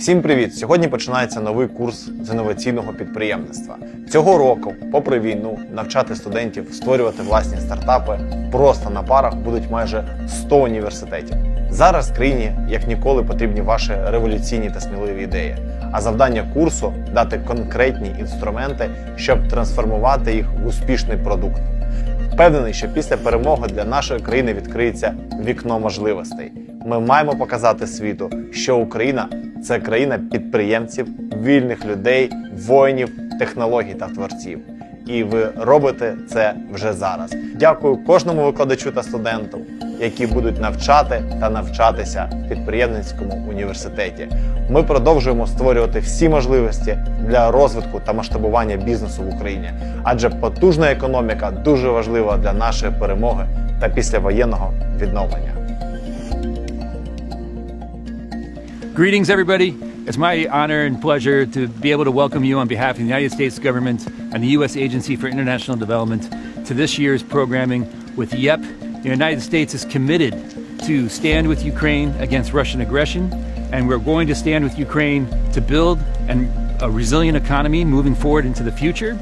Всім привіт! Сьогодні починається новий курс з інноваційного підприємництва. Цього року, попри війну, навчати студентів створювати власні стартапи просто на парах будуть майже 100 університетів. Зараз країні як ніколи потрібні ваші революційні та сміливі ідеї. А завдання курсу дати конкретні інструменти, щоб трансформувати їх в успішний продукт. Впевнений, що після перемоги для нашої країни відкриється вікно можливостей. Ми маємо показати світу, що Україна це країна підприємців, вільних людей, воїнів, технологій та творців. І ви робите це вже зараз. Дякую кожному викладачу та студенту, які будуть навчати та навчатися в підприємницькому університеті. Ми продовжуємо створювати всі можливості для розвитку та масштабування бізнесу в Україні, адже потужна економіка дуже важлива для нашої перемоги та післявоєнного відновлення. Greetings, everybody. It's my honor and pleasure to be able to welcome you on behalf of the United States government and the U.S. Agency for International Development to this year's programming with YEP. The United States is committed to stand with Ukraine against Russian aggression, and we're going to stand with Ukraine to build an, a resilient economy moving forward into the future.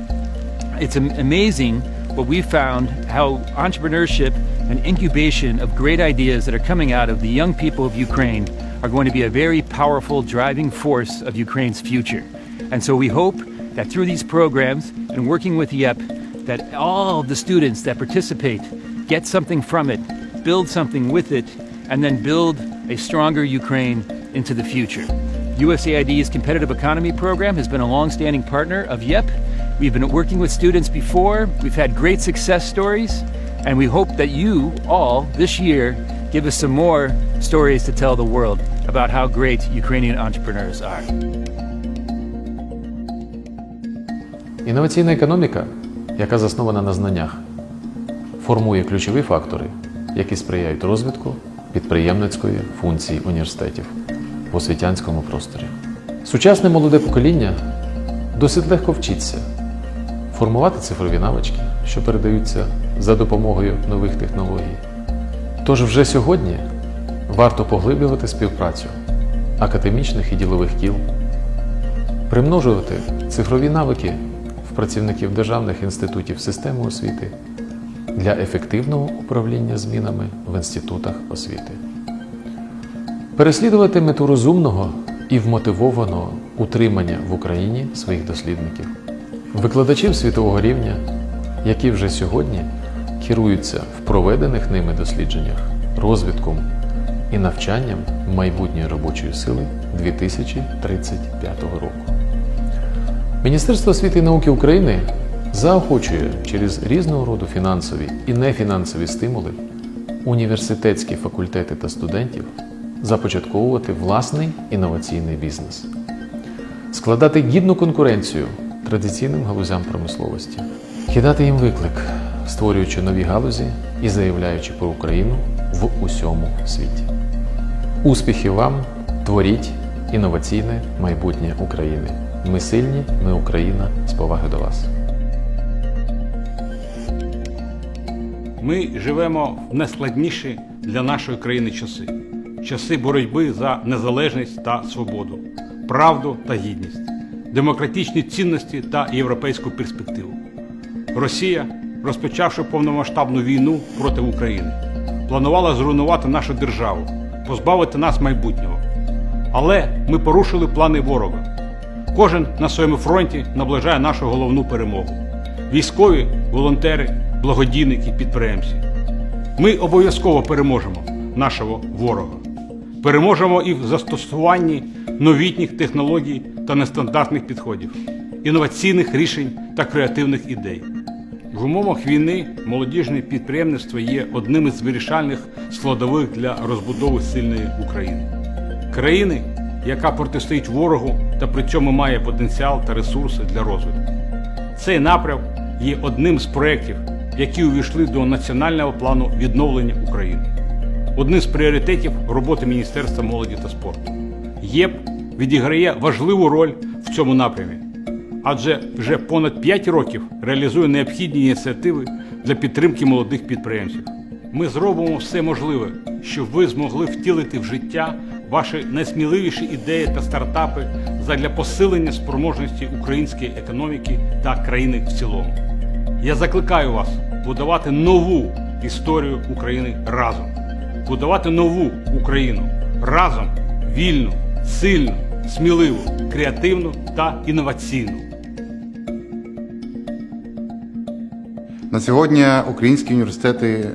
It's amazing what we found how entrepreneurship and incubation of great ideas that are coming out of the young people of Ukraine are going to be a very powerful driving force of Ukraine's future. And so we hope that through these programs and working with YEP, that all the students that participate get something from it, build something with it, and then build a stronger Ukraine into the future. USAID's Competitive Economy Program has been a long-standing partner of YEP. We've been working with students before. We've had great success stories, and we hope that you all this year give us some more stories to tell the world about how great Ukrainian entrepreneurs are. Інноваційна економіка, яка заснована на знаннях, формує ключові фактори, які сприяють розвитку підприємницької функції університетів в освітянському просторі. Сучасне молоде покоління досить легко вчиться формувати цифрові навички, що передаються за допомогою нових технологій. Тож вже сьогодні варто поглиблювати співпрацю академічних і ділових кіл, примножувати цифрові навики в працівників державних інститутів системи освіти для ефективного управління змінами в інститутах освіти, переслідувати мету розумного і вмотивованого утримання в Україні своїх дослідників, викладачів світового рівня, які вже сьогодні керуються в проведених ними дослідженнях розвитком і навчанням майбутньої робочої сили 2035 року. Міністерство освіти і науки України заохочує через різного роду фінансові і нефінансові стимули університетські факультети та студентів започатковувати власний інноваційний бізнес, складати гідну конкуренцію традиційним галузям промисловості, кидати їм виклик, створюючи нові галузі і заявляючи про Україну в усьому світі. Успіхів вам! Творіть інноваційне майбутнє України. Ми сильні, ми Україна. З поваги до вас. Ми живемо в найскладніші для нашої країни часи часи боротьби за незалежність та свободу, правду та гідність, демократичні цінності та європейську перспективу. Росія, розпочавши повномасштабну війну проти України, планувала зруйнувати нашу державу, позбавити нас майбутнього. Але ми порушили плани ворога. Кожен на своєму фронті наближає нашу головну перемогу: військові, волонтери, благодійники, підприємці. Ми обов'язково переможемо нашого ворога. Переможемо і в застосуванні новітніх технологій та нестандартних підходів, інноваційних рішень та креативних ідей. В умовах війни молодіжне підприємництво є одним із вирішальних складових для розбудови сильної України. Країни, яка протистоїть ворогу та при цьому має потенціал та ресурси для розвитку. Цей напрям є одним з проєктів, які увійшли до національного плану відновлення України. Одним з пріоритетів роботи Міністерства молоді та спорту. ЄП відіграє важливу роль в цьому напрямі, адже вже понад 5 років реалізує необхідні ініціативи для підтримки молодих підприємців. Ми зробимо все можливе, щоб ви змогли втілити в життя ваші найсміливіші ідеї та стартапи задля посилення спроможності української економіки та країни в цілому. Я закликаю вас будувати нову історію України разом, будувати нову Україну разом вільну, сильну, сміливу, креативну та інноваційну. На сьогодні українські університети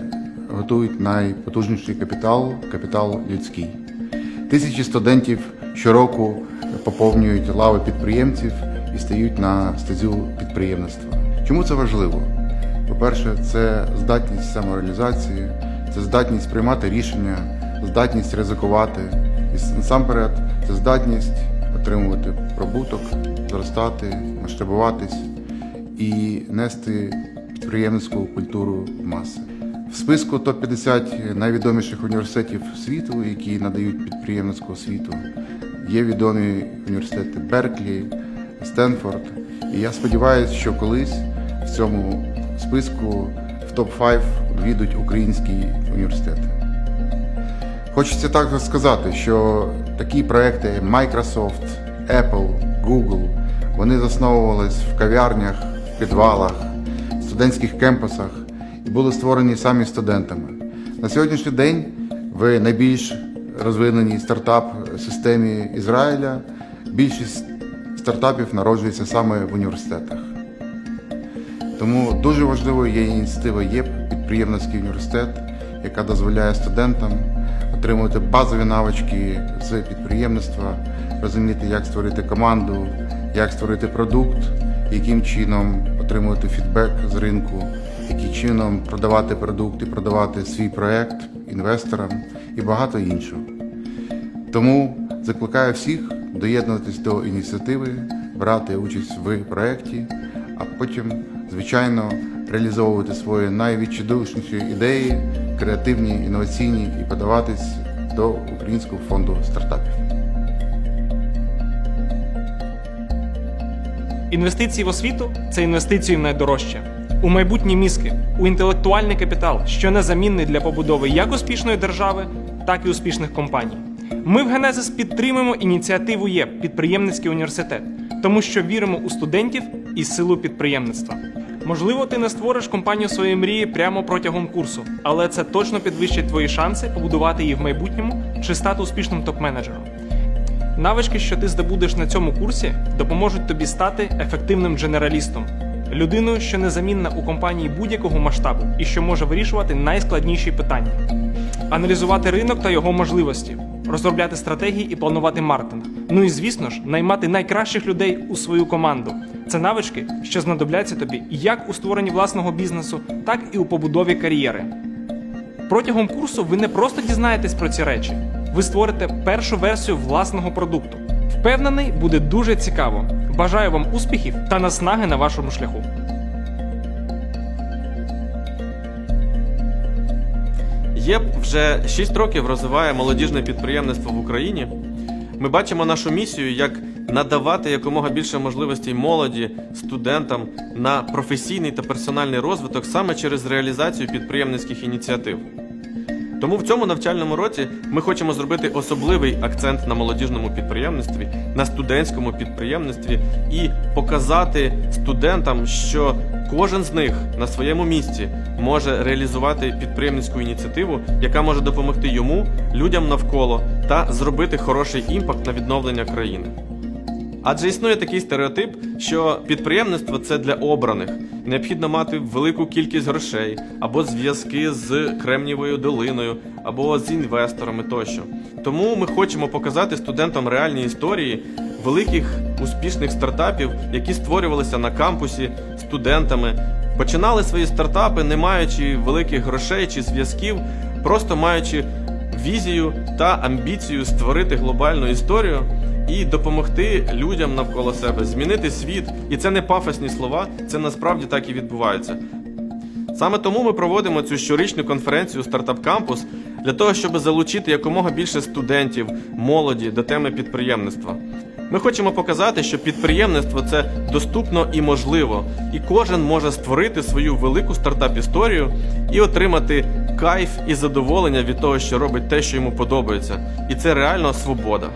готують найпотужніший капітал капітал людський. Тисячі студентів щороку поповнюють лави підприємців і стають на стезю підприємництва. Чому це важливо? По-перше, це здатність самореалізації, це здатність приймати рішення, здатність ризикувати. І насамперед, це здатність отримувати прибуток, зростати, масштабуватись і нести підприємницьку культуру маси. В списку топ-50 найвідоміших університетів світу, які надають підприємницьку освіту, є відомі університети Берклі, Стенфорд. І я сподіваюся, що колись в цьому списку в топ-5 війдуть українські університети. Хочеться також сказати, що такі проекти Microsoft, Apple, Google, вони засновувались в кав'ярнях, в підвалах, студентських кемпусах і були створені самі студентами. На сьогоднішній день в найбільш розвиненій стартап-системі Ізраїля більшість стартапів народжується саме в університетах. Тому дуже важливою є ініціатива ЄП, підприємницький університет, яка дозволяє студентам отримувати базові навички з підприємництва, розуміти, як створити команду, як створити продукт, яким чином отримувати фідбек з ринку, яким чином продавати продукт і продавати свій проект інвесторам і багато іншого. Тому закликаю всіх доєднуватись до ініціативи, брати участь в проєкті, а потім, звичайно, реалізовувати свої найвідчайдушніші ідеї, креативні, інноваційні і подаватись до Українського фонду стартапів. Інвестиції в освіту це інвестиції в найдорожче. У майбутні мізки, у інтелектуальний капітал, що незамінний для побудови як успішної держави, так і успішних компаній. Ми в Генезис підтримуємо ініціативу ЄП підприємницький університет, тому що віримо у студентів і силу підприємництва. Можливо, ти не створиш компанію своєї мрії прямо протягом курсу, але це точно підвищить твої шанси побудувати її в майбутньому чи стати успішним топ-менеджером. Навички, що ти здобудеш на цьому курсі, допоможуть тобі стати ефективним дженералістом, людиною, що незамінна у компанії будь-якого масштабу і що може вирішувати найскладніші питання, аналізувати ринок та його можливості, розробляти стратегії і планувати маркетинг. Ну і звісно ж, наймати найкращих людей у свою команду. Це навички, що знадобляться тобі як у створенні власного бізнесу, так і у побудові кар'єри. Протягом курсу ви не просто дізнаєтесь про ці речі, ви створите першу версію власного продукту. Впевнений, буде дуже цікаво. Бажаю вам успіхів та наснаги на вашому шляху. ЄП вже 6 років розвиває молодіжне підприємництво в Україні. Ми бачимо нашу місію як надавати якомога більше можливостей молоді, студентам на професійний та персональний розвиток саме через реалізацію підприємницьких ініціатив. Тому в цьому навчальному році ми хочемо зробити особливий акцент на молодіжному підприємництві, на студентському підприємництві і показати студентам, що кожен з них на своєму місці може реалізувати підприємницьку ініціативу, яка може допомогти йому, людям навколо та зробити хороший імпакт на відновлення країни. Адже існує такий стереотип, що підприємництво це для обраних. Необхідно мати велику кількість грошей, або зв'язки з Кремнієвою долиною, або з інвесторами тощо. Тому ми хочемо показати студентам реальні історії великих успішних стартапів, які створювалися на кампусі студентами. Починали свої стартапи, не маючи великих грошей чи зв'язків, просто маючи візію та амбіцію створити глобальну історію і допомогти людям навколо себе, змінити світ. І це не пафосні слова, це насправді так і відбувається. Саме тому ми проводимо цю щорічну конференцію Стартап Кампус для того, щоб залучити якомога більше студентів, молоді до теми підприємництва. Ми хочемо показати, що підприємництво це доступно і можливо, і кожен може створити свою велику стартап-історію і отримати кайф і задоволення від того, що робить те, що йому подобається. І це реально свобода.